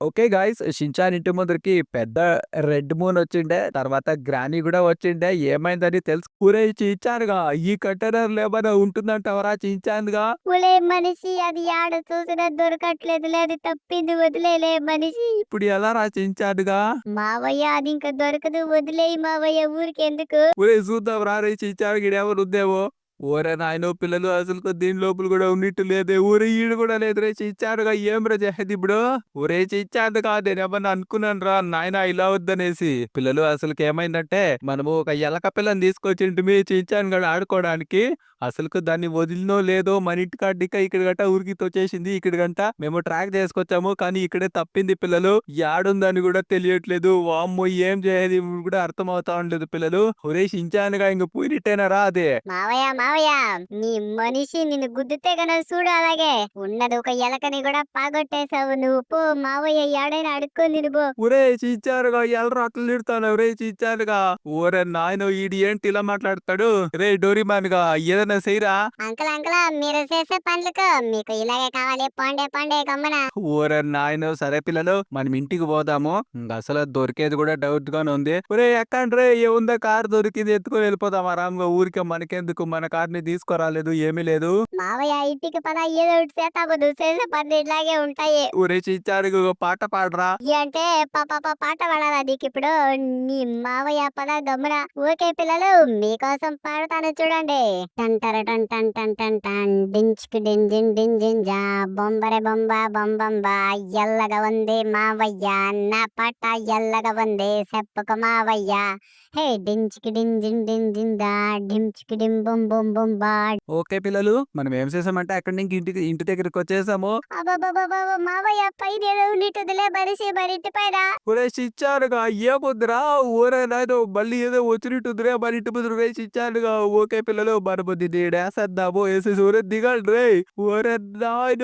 Okay guys. Shinchan ఇంటి ముందరికి పెద్ద రెడ్ మూన్ వచ్చిండే. తర్వాత గ్రానీ కూడా వచ్చిండే. ఏమైందని తెలుసు? ఊరే చించానుగా ఈ కంటైనర్ ఏమైనా ఉంటుందంటావరా చించానుగా ఒలే మనిషి అది యాడ చూసినా దొరకట్లేదు. లేదు తప్పింది వదిలేలే మనిషి. ఇప్పుడు ఎలా రా చించానుగా మావయ్య అది ఇంకా దొరకదు. వదిలేయి మావయ్య ఊరికి ఎందుకు ఊరే చూద్దాం రా రే చించాను గిడెవరు ఉందేమో? ఓరే నాయనో పిల్లలు అసలు దీని లోపల కూడా ఉన్నట్టు లేదే. ఊరే ఈడు కూడా లేదురే చిచ్చాడుగా ఏం రా చేసేది ఇప్పుడు? ఊరే చిచ్చాడు కాదు ఏమన్నా అనుకున్నాను రా. నాయన ఇలా వద్దనేసి. పిల్లలు అసలు ఏమైందంటే మనము ఒక ఎలక పిల్లని తీసుకొచ్చింటి మీ చిచ్చాను కూడా ఆడుకోవడానికి. అసలు దాన్ని వదిలినో లేదో మన ఇంటి కాడిక ఇక్కడ గంట ఊరికి తొచ్చేసింది ఇక్కడ గంట మేము ట్రాక్ చేసుకొచ్చాము. కానీ ఇక్కడే తప్పింది పిల్లలు. యాడుందని కూడా తెలియట్లేదు. వామ్మో ఏం చేయాలి కూడా అర్థం అవుతా ఉండలేదు పిల్లలు. ఒరే చించానుగా ఇంక పోయినట్టేనారా అదే. మావయ్య మావయ్య నీ మనిషి నిన్ను గుద్దితే గన చూడు అలాగే. ఉన్నది ఒక ఎలకని కూడా పాగొట్టేశావు నువ్వు. పో మావయ్య యాడైనా అడుక్కొని తినుపో ఒరే చిచ్చారుగా ఎల్లరు అట్లా తిడతాను రే చిచ్చారుగా ఓరే నాయన ఈడు ఏంటి ఇలా మాట్లాడతాడు? రే డోరిమాన్గా ఏదైనా చేయరా? అంకుల్ అంకుల్ మీరు చేసే పనులకు మీకు ఇలాగే కావాలి. పండే పండే గమ్మన. ఓరే నాయన సరే పిల్లలు మనం ఇంటికి పోదాము. అసలు దొరికేది కూడా డౌట్ గానే ఉంది. ఒరే ఎక్కండి రే ఏముందా? కార్ దొరికింది ఎత్తుకొని వెళ్ళిపోదాం. ఆరాంగా ఊరికే మనకెందుకు? మన కార్ని తీసుకురాలేదు ఏమీ లేదు. మావయ్య ఇంటికి పద ఏదో ఒకటి చేస్తావు నువ్వు చేసే పనులు ఇట్లాగే ఉంటాయి. ఊరే చిచ్చారు పాట పాడరా. ఈ అంటే పాప పాట పాడాలా నీకు ఇప్పుడు? నీ మావయ్య పద గమ్మున. ఓకే పిల్లలు మీకోసం పాడతాను చూడండి. టంటర టన్ టన్ టన్ టన్ టన్. డించుకు డిన్ జిన్ డిన్ జిన్ జా. బొంబరె బొంబ బొంబంబ ఎల్లగా ఉంది మావయ్య. నా పాట ఎల్లగా ఉంది చెప్పక మావయ్య. హే డించుకు డిన్ జిన్ డిన్ జిన్ దా డించుకు డిం బొం బొం బొం బా ఓకే పిల్లలు మనం ఏం చేసామంటే అక్కడి నుంచి ఇంటికి ఇంటి దగ్గరికి వచ్చేసాము. అబ్బబ్బబ్బబ్బ మావయ్య పైన ఏదో ఉన్నట్టుదిలే మరి ఇంటి పైన. ఒరే చిచ్చారుగా ఏముందిరా? ఊరే నాయన మళ్ళీ ఏదో వచ్చినట్టుందిరే మన ఇంటి ముందు రే చిచ్చారుగా ఓకే పిల్లలు మన బుద్ధి డేసేద్దాము వేసేసి ఊరే దిగండి రే. ఊరే నాయన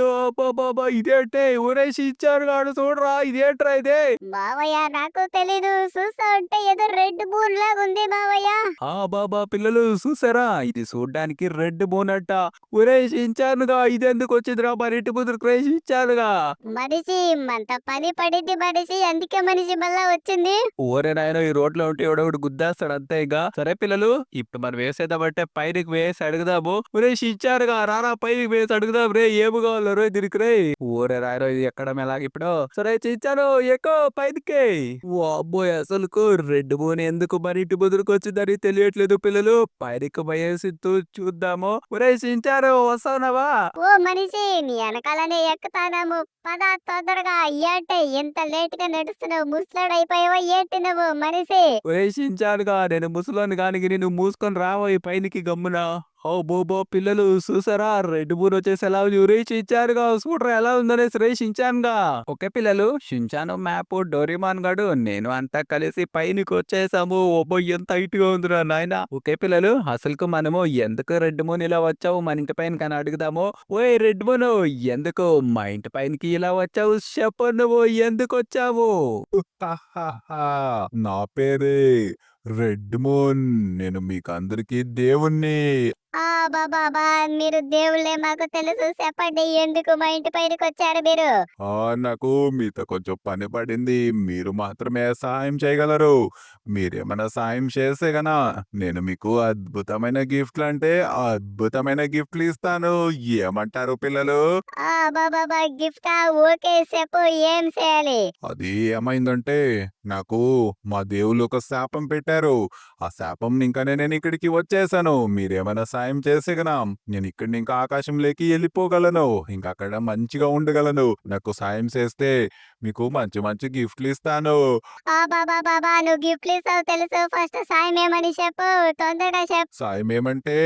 బాబా ఇదేంటే? ఊరే చిచ్చారుగా ఆడు చూడరా ఇదేంట్రా ఇదే? మావయ్య నాకు తెలీదు చూస్తా ఉంటే ఏదో రెడ్ బూన్ లాగా ఉంది మావయ్య ఆ బాబా పిల్లలు చూసారా? ఇది చూడ్డానికి రెడ్ బోనట్ట ఒరే చించానుగా ఇదెందుకు వచ్చిందిరా మన ఇంటి ముందు రే చించానుగా మనిషి మంత పని పడింది మనిషి అందుకే మనిషి మళ్ళా వచ్చింది. ఓరే నాయన ఈ రోడ్లో ఉంటే ఎవడొకటి గుద్దేస్తాడు అంతే ఇక. సరే పిల్లలు ఇప్పుడు మనం వేసేద్దామంటే పైనకి వేసి అడుగుదాము. ఒరే ఇచ్చారుగా రారా పైకి వేసి అడుగుదాం రే ఏమి కావాలి రే దీనికి రే. ఓరే రాయరో ఇది ఎక్కడం ఎలాగ ఇప్పుడు? సరే ఇచ్చాను ఎక్కువ పైకి ఓ అబ్బోయ్ అసలు రెడ్ బోన్ ఎందుకు మరి ఇంటి బుదురుకు వచ్చిందని తెలియట్లేదు పిల్లలు. పైకి పోయేసి తూ- చూద్దాము. ఒరే చించారు వస్తావునావా ఓ మనిషి నీ వెనకాలనే ఎక్కుతానాము పద తొందరగా ఏంటే ఎంత లేట్గా నడుస్తున్నావు ముసలాడైపోయావా ఏంటి నువ్వు మనిషి. ఒరే చించానుగా నేను ముసలోని గానికి నేను మూసుకొని రావోయి పైనికి గమ్మున. ఓ బోబో పిల్లలు చూసారా? రెడ్ బూన్ వచ్చేసి ఎలా ఉంది రే చించానుగా. చూడరా ఎలా ఉందనేసి రే షించానుగా ఓకే పిల్లలు షించాను మ్యాప్ డోరిమాన్ గడు నేను అంతా కలిసి పైనకి వచ్చేసాము. ఓబో ఎంత హైట్గా ఉందిరా నాయన. ఓకే పిల్లలు అసలుకు మనము ఎందుకు రెడ్ మూన్ ఇలా వచ్చావు? మన ఇంటి పైన కానీ అడుగుదాము. ఓయ్ రెడ్ మూన్ ఎందుకు మా ఇంటి పైనకి ఇలా వచ్చావు? చెప్పు నువ్వు ఎందుకు వచ్చావు? నా పేరే రెడ్ మూన్. నేను మీకు అందరికి దేవుణ్ణి. ఆ బాబా మీరు దేవుళ్ళే మాకు తెలుసు. చెప్పండి ఎందుకు మా ఇంటి పైనకి వచ్చారు మీరు? ఆ నాకు మీతో కొంచెం పని పడింది. మీరు మాత్రమే సహాయం చేయగలరు. మీరేమైనా సాయం చేస్తే గనా నేను మీకు అద్భుతమైన గిఫ్ట్లు అంటే అద్భుతమైన గిఫ్ట్లు ఇస్తాను. ఏమంటారు పిల్లలు? ఆ బాబా గిఫ్ట్? ఓకే చెప్పు ఏం చేయాలి? అది ఏమైందంటే నాకు మా దేవుళ్ళు ఒక శాపం పెట్టారు ఆ శాపం ఇంకానే నేను ఇక్కడికి వచ్చేసాను. మీరేమైనా సాయం చేస్తే గనా నేను ఇక్కడి ఇంకా ఆకాశంలోకి వెళ్ళిపోగలను. ఇంకా అక్కడ మంచిగా ఉండగలను. నాకు సాయం చేస్తే మీకు మంచి మంచి గిఫ్ట్లు ఇస్తాను. ఆ బాబా బాబా నువ్వు గిఫ్ట్ ఇస్తావు తెలుసు. ఫస్ట్ సాయం ఏమని చెప్పు? తొందరగా చెప్పు. సాయం ఏమంటే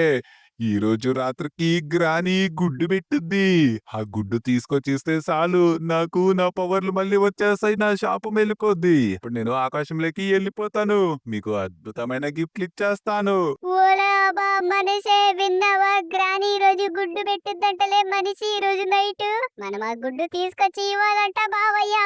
ఈ రోజు రాత్రికి గ్రాని గుడ్డు పెట్టుద్ది. ఆ గుడ్డు తీసుకొచ్చిస్తే చాలు. నాకు నా పవర్లు మళ్ళీ వచ్చేస్తాయి. నా శాపం వెళ్ళిపోద్ది ఇప్పుడు నేను ఆకాశంలోకి వెళ్ళిపోతాను. మీకు అద్భుతమైన గిఫ్ట్లు ఇచ్చేస్తాను. ఓలా బా మనిషే విన్నావా? గ్రాని ఈ రోజు గుడ్డు పెట్టిద్దంటలే మనిషి ఈ రోజు నైట్. మనం ఆ గుడ్డు తీసుకొచ్చి ఇవ్వాలంట బావయ్య.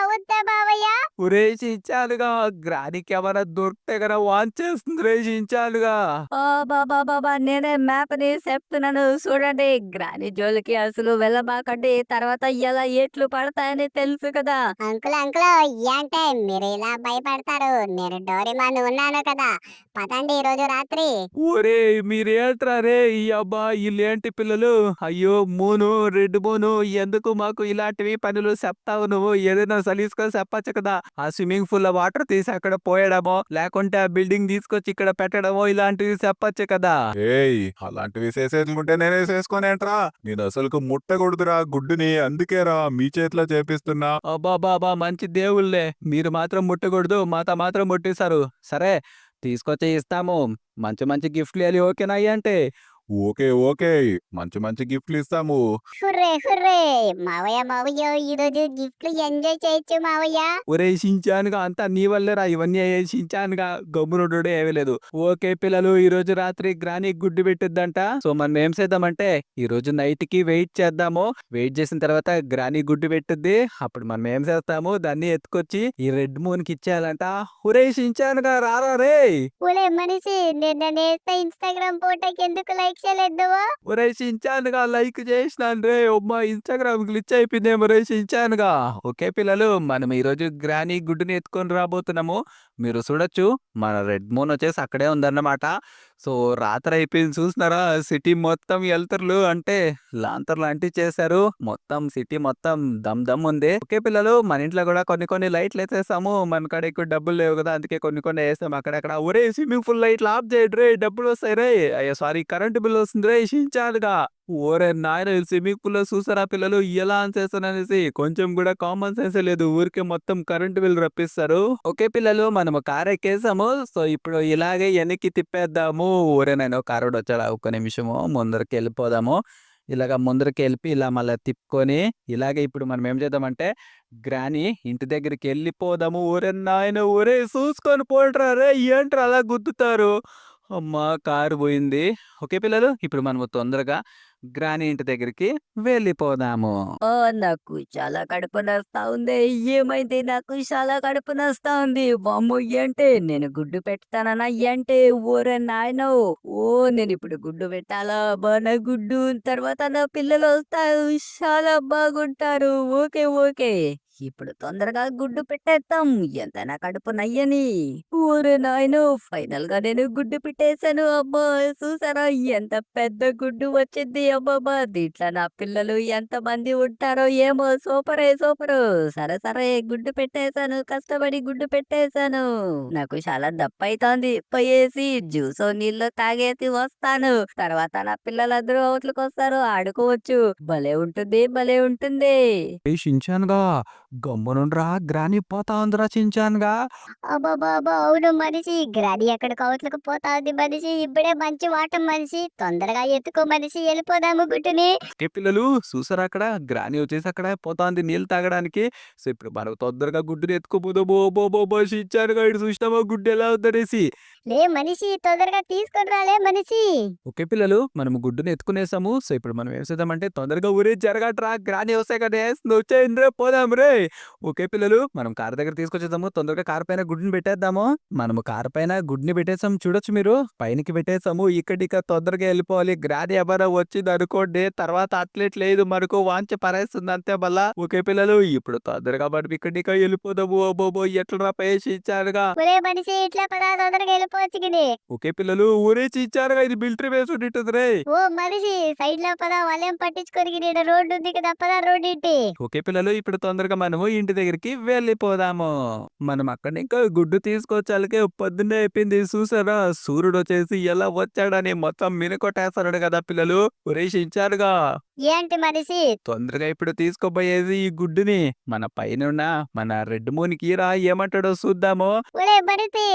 ఒరే చించాలుగా గ్రానికి ఎవరైనా దొరికితే కదా వాన్ చేస్తుంది రే చించాలుగా ఓ బాబా బాబా నేనే మ్యాప్ని చెప్తున్నాను. చూడండి గ్రాని జోలికి అసలు వెళ్ళబాకండి తర్వాత ఎలా ఎట్లు పడతాయని తెలుసు కదా. అంకుల్ అంకుల్ ఏంటే మీరు ఇలా భయపడతారు? నేను డోరేమాన్ ఉన్నాను కదా. పదండి ఈ రోజు రాత్రి. ఒరే మీరేంట్రా రే? ఈ అబ్బా వీళ్ళేంటి పిల్లలు? అయ్యో మూను రెడ్ మూను ఎందుకు మాకు ఇలాంటివి పనులు చెప్తావు నువ్వు? ఏదైనా సలీసుకొని చెప్పచ్చు కదా. ఆ స్విమ్మింగ్ పూల్లో వాటర్ తీసి అక్కడ పోయడమో లేకుంటే ఆ బిల్డింగ్ తీసుకొచ్చి ఇక్కడ పెట్టడమో ఇలాంటివి చెప్పచ్చు కదా. ఏయ్ అలాంటివి చేసేసుకుంటే నేనే చేసుకోనేంట్రా నేను అసలుకు ముట్టకూడదురా గుడ్డుని అందుకేరా మీ చేతిలో చేపిస్తున్నా. అబ్బా బాబా మంచి దేవుళ్ళే. మీరు మాత్రం ముట్టకూడదు మాత మాత్రం ముట్టేశారు. సరే తీసుకొచ్చి ఇస్తాము. మంచి మంచి గిఫ్ట్లు వెళ్ళి ఓకేనా అంటే. Okay okay. మంచి మంచి గిఫ్ట్లు ఇస్తాము. Hurray hurray. మావయ్య మావయ్య ఈ రోజు గిఫ్ట్లు ఎంజాయ్ చేయొచ్చు మావయ్య. ఒరే షించానుగా అంతా నీ వల్లేరా? ఇవన్నీ షించానుగా గమ్మునుడు ఏమీ లేదు. ఓకే పిల్లలు ఈ రోజు రాత్రి గ్రాని గుడ్డు పెట్టిద్దంట. సో మనం ఏం చేద్దామంటే ఈ రోజు నైట్కి వెయిట్ చేద్దాము. వెయిట్ చేసిన తర్వాత గ్రాని గుడ్డు పెట్టుద్ది. అప్పుడు మనం ఏం చేస్తాము? దాన్ని ఎత్తుకొచ్చి ఈ రెడ్ మూన్కి ఇచ్చేయాలంట. ఒరే షించానుగా రారా రే మనిషి నిన్న ఇన్స్టాగ్రామ్ ఫోటోకి ఎందుకు లైక్ చేయలేదు ఒరే షించానుగా లైక్ చేసినాను రే అమ్మా ఇన్స్టాగ్రామ్ గ్లిచ్ అయిపోయిందేమో రే షించానుగా. ఓకే పిల్లలు మనం ఈరోజు గ్రానీ గ్రాని గుడ్డుని ఎత్తుకొని రాబోతున్నాము. మీరు చూడొచ్చు మన రెడ్ మూన్ వచ్చేసి అక్కడే ఉందన్నమాట. సో రాత్రి అయిపోయింది చూసినారా? సిటీ మొత్తం ఎల్తర్లు అంటే లాంతర్లు లాంటి చేశారు. మొత్తం సిటీ మొత్తం దమ్ దమ్ ఉంది. ఓకే పిల్లలు మన ఇంట్లో కూడా కొన్ని కొన్ని లైట్లు వేసేసాము మన కాడ ఎక్కువ డబ్బులు లేవు కదా అందుకే కొన్ని కొన్ని వేసాము. అక్కడక్కడ ఒరే స్విమ్మింగ్ పూల్ లైట్లు ఆఫ్ చేయడు రే డబ్బులు వస్తాయి రే అయ్యో సారీ కరెంట్ బిల్ వస్తుంది రే షించాలుగా. ఓరే నాయన స్విమ్మింగ్ పూల్లో చూసారా పిల్లలు? ఎలా ఆన్ చేస్తారనేసి కొంచెం కూడా కామన్ సెన్స్ లేదు. ఊరికే మొత్తం కరెంట్ బిల్ రప్పిస్తారు. ఓకే పిల్లలు మనము కార్ ఎక్కేసాము. సో ఇప్పుడు ఇలాగే వెనక్కి తిప్పేద్దాము. ఊరే నేను కారుడు వచ్చాడు ఒక్క నిమిషము ముందరికి వెళ్ళిపోదాము. ఇలాగ ముందరికి వెళ్ళి ఇలా మళ్ళీ తిప్పుకొని ఇలాగే ఇప్పుడు మనం ఏం చేద్దామంటే గ్రాని ఇంటి దగ్గరికి వెళ్ళిపోదాము. ఊరే నాయన ఊరే చూసుకొని పోండ్రా రే ఏంట్రా అలా గుద్దుతారు? అమ్మా కారు పోయింది. ఓకే పిల్లలు ఇప్పుడు మనము తొందరగా గ్రాని ఇంటి దగ్గరికి వెళ్ళిపోదాము. ఓ నాకు చాలా కడుపు నస్తా ఉంది. ఏమైంది? నాకు చాలా కడుపు నస్తా ఉంది. బామ్మ ఏంటే? నేను గుడ్డు పెడతానన్నా ఏంటే? ఓరే నాయనో. ఓ నేను ఇప్పుడు గుడ్డు పెట్టాలా? బా నా గుడ్డు తర్వాత నా పిల్లలు వస్తారు. చాలా బాగుంటారు. Okay okay. ఇప్పుడు తొందరగా గుడ్డు పెట్టేద్దాం. ఎంత నా కడుపు నయ్యని. ఓరే నాయనో ఫైనల్గా నేను గుడ్డు పెట్టేశాను. అబ్బా చూసారా? ఎంత పెద్ద గుడ్డు వచ్చింది. అబ్బబ్బా దీంట్లో నా పిల్లలు ఎంత మంది ఉంటారో ఏమో. సూపరే సూపరు. సరే సరే గుడ్డు పెట్టేశాను కష్టపడి గుడ్డు పెట్టేశాను. నాకు చాలా దప్పైతోంది. పోయేసి జ్యూస్ నీళ్ళు తాగేసి వస్తాను. తర్వాత నా పిల్లలందరూ అవుట్లకు వస్తారు ఆడుకోవచ్చు. భలే ఉంటుంది భలే ఉంటుంది. గమ్మునుండ్రా గ్రాని పోతా ఉందిరా షించాన్గా అబ్బాబాబా అవును మనిషి గ్రాడి ఎక్కడ కౌట్లకు పోతా ఉంది మనిషి ఇప్పుడే మంచి వాటం మనిషి తొందరగా ఎత్తుకో మనిషి వెళ్ళిపోదాము గుడ్డుని ఏ పిల్లలు చూసారా అక్కడ? గ్రాని వచ్చేసి అక్కడ పోతాంది నీళ్ళు తాగడానికి. సో ఇప్పుడు మనకు తొందరగా గుడ్డుని ఎత్తుకోపోదా. బో బో బో బో షించాన్గా ఇటు చూసినామా గుడ్డు ఎలా ఉందనేసి. లే మనిషి తొందరగా తీసుకొని రాలే మనిషి. ఓకే పిల్లలు మనం గుడ్డుని ఎత్తుకునేసాము. సో ఇప్పుడు మనం ఏం చేద్దామంటే తొందరగా ఊరే జరగట్రా గ్రాని వస్తాయి కదా నువ్వు వచ్చేయండి రే పోదాం రే. ఓకే పిల్లలు మనం కార్ దగ్గర తీసుకొచ్చేద్దాము తొందరగా కార్ పైన గుడ్డుని పెట్టేద్దాము. మనము కార్ పైన గుడ్ని పెట్టేసాం చూడొచ్చు మీరు. పైనకి పెట్టేసాము ఇక్కడిక తొందరగా వెళ్ళిపోవాలి. గ్రాని ఎవరో వచ్చింది అనుకోండి తర్వాత అట్లెట్ లేదు మనకు వాంచ పరేస్తుంది అంతే మళ్ళా. ఓకే పిల్లలు ఇప్పుడు తొందరగా మనం ఇక్కడిక వెళ్ళిపోదాము. ఓ బోబో ఎట్లా ఒరే మనిషి ఇట్లా పదా తొందరగా వెళ్ళిపోవచ్చు ఓకే పిల్లలు ఊరేసి ఇచ్చారుగా ఇది మిలిటరీ వేసి ఉంటుంది రే. ఓ మనిషి సైడ్లో పదా వాళ్ళేం పట్టించుకొని రోడ్డు ఉంది కదా పదా రోడ్డు ఓకే పిల్లలు ఇప్పుడు తొందరగా మనము ఇంటి దగ్గరికి వెళ్ళిపోదాము. మనం అక్కడ ఇంకా గుడ్డు తీసుకొచ్చాలకే పొద్దున్నే అయిపోయింది చూసారా? సూర్యుడు వచ్చేసి ఎలా వచ్చాడని మొత్తం మినకొట్టేస్తాడు కదా పిల్లలు. ఉరేషించారుగా ఏంటి మనిషి? తొందరగా ఇప్పుడు తీసుకోబోయేది ఈ గుడ్డుని. మన పైన మన రెడ్ మూన్కి రా ఏమంటాడో చూద్దాము. ఒరే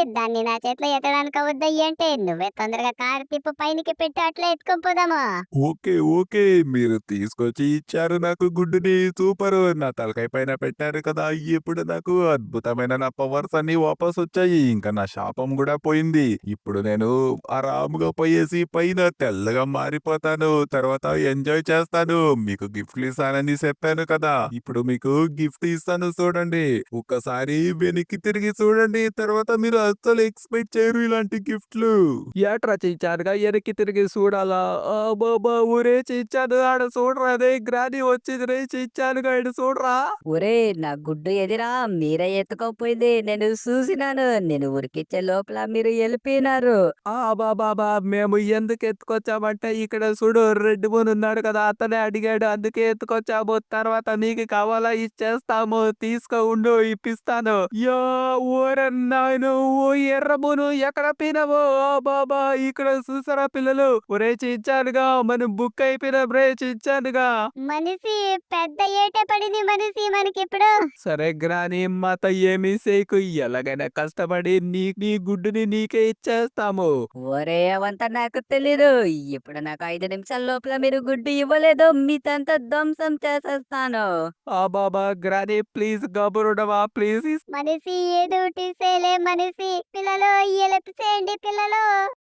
దాన్ని నా చేతిలో ఎత్తడానికి అవద్దయ్యి అంటే నువ్వే తొందరగా కారు తిప్పు పైనకి పెట్టి అట్లా ఎత్తుకొని పోదాము. Okay okay. మీరు తీసుకొచ్చి ఇచ్చారు నాకు గుడ్డుని. సూపర్. నా తలకాయ పైన పెట్టారు కదా. ఇప్పుడు నాకు అద్భుతమైన నా పవర్స్ అన్ని వాపస్ వచ్చాయి. ఇంకా నా శాపం కూడా పోయింది. ఇప్పుడు నేను ఆరాముగా పోయేసి పైన తెల్లగా మారిపోతాను. తర్వాత ఎంజాయ్ చేస్తాను మీకు గిఫ్ట్లు ఇస్తానని చెప్పాను కదా! ఇప్పుడు మీకు గిఫ్ట్ ఇస్తాను చూడండి. ఒక్కసారి వెనక్కి తిరిగి చూడండి. తర్వాత మీరు అస్సలు ఎక్స్పెక్ట్ చేయరు ఇలాంటి గిఫ్ట్లు. ఏట్రా చిచ్చారుగా? ఎనక్కి తిరిగి చూడాలా? ఆ బాబా ఊరే చిచ్చాను ఆడ చూడరా? అదే గ్రాని వచ్చింది రే చిచ్చానుగా ఇటు చూడరా? ఒరే నా గుడ్డు ఎదిరా మీరే ఎత్తుకోపోయింది నేను చూసినాను. నేను ఉరికిచ్చే లోపల మీరు వెళ్ళిపోయినారు. ఆ బాబా మేము ఎందుకు ఎత్తుకొచ్చామంటే ఇక్కడ చూడు రెడ్ మూన్ ఉన్నాడు కదా అతనే అడిగాడు అందుకే ఎత్తుకొచ్చాము తర్వాత నీకు కావాలా? ఇచ్చేస్తాము. తీసుకో ఉండు ఇప్పిస్తాను. యో ఊరన్నాయను ఓ ఎర్రబోను ఎక్కడ పోయినావో ఆ బాబా ఇక్కడ చూసారా పిల్లలు? ఒరే చిచ్చానుగా మనం బుక్ అయిపోయిన బ్రే చిచ్చానుగా. మనిషి పెద్ద ఏటే పడింది మనిషి మనకి ఇప్పుడు సరే గ్రాని మాత ఏమీ సేకు ఎలాగైనా కష్టపడి నీ నీ గుడ్డుని నీకే ఇచ్చేస్తాము. ఒరే అవంతా నాకు తెలీదు. ఇప్పుడు నాకు ఐదు నిమిషాల లోపల మీరు గుడ్డు ఇవ్వలేదు మీతంతా ధ్వంసం చేసేస్తాను. ఆ బాబా గ్రాని ప్లీజ్ గబురుడవా ప్లీజ్. మనిషి ఏదో ఒకటి చేయలే మనిషి. పిల్లలు చేయండి పిల్లలు.